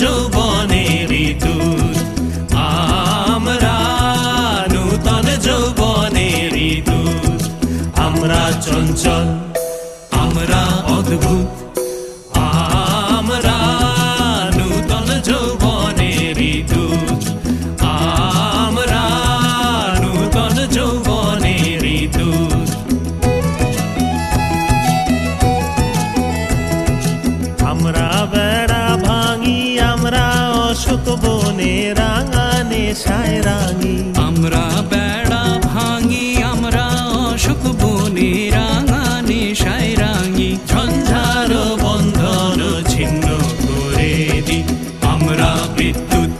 যৌবনের ঋতুর আমরা নূতন যৌবনের ঋতুর আমরা চঞ্চল সায় রাঙি। আমরা বেড়া ভাঙি, আমরা অশোক বনে সাইরাঙি ঝঞ্ঝার বন্ধন ছিন্ন করে দি, আমরা বিদ্যুৎ,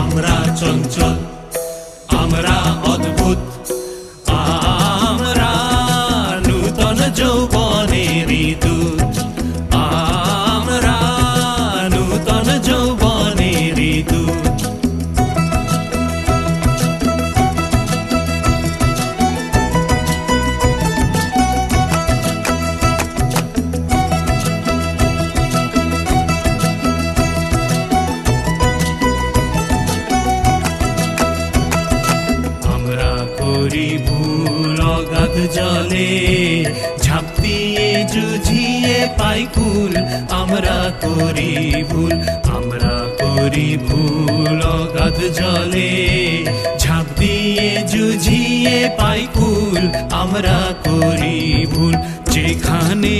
আমরা চঞ্চল, আমরা অদ্ভুত। আমরা নূতন যৌবনের দূত ঝাঁপ দিয়ে জুঝিয়ে পাই কুল আমরা করি ভুল, আমরা করি ভুল অগাধ জলে। ঝাঁপ দিয়ে জুঝিয়ে পাই কুল আমরা করি ভুল, যেখানে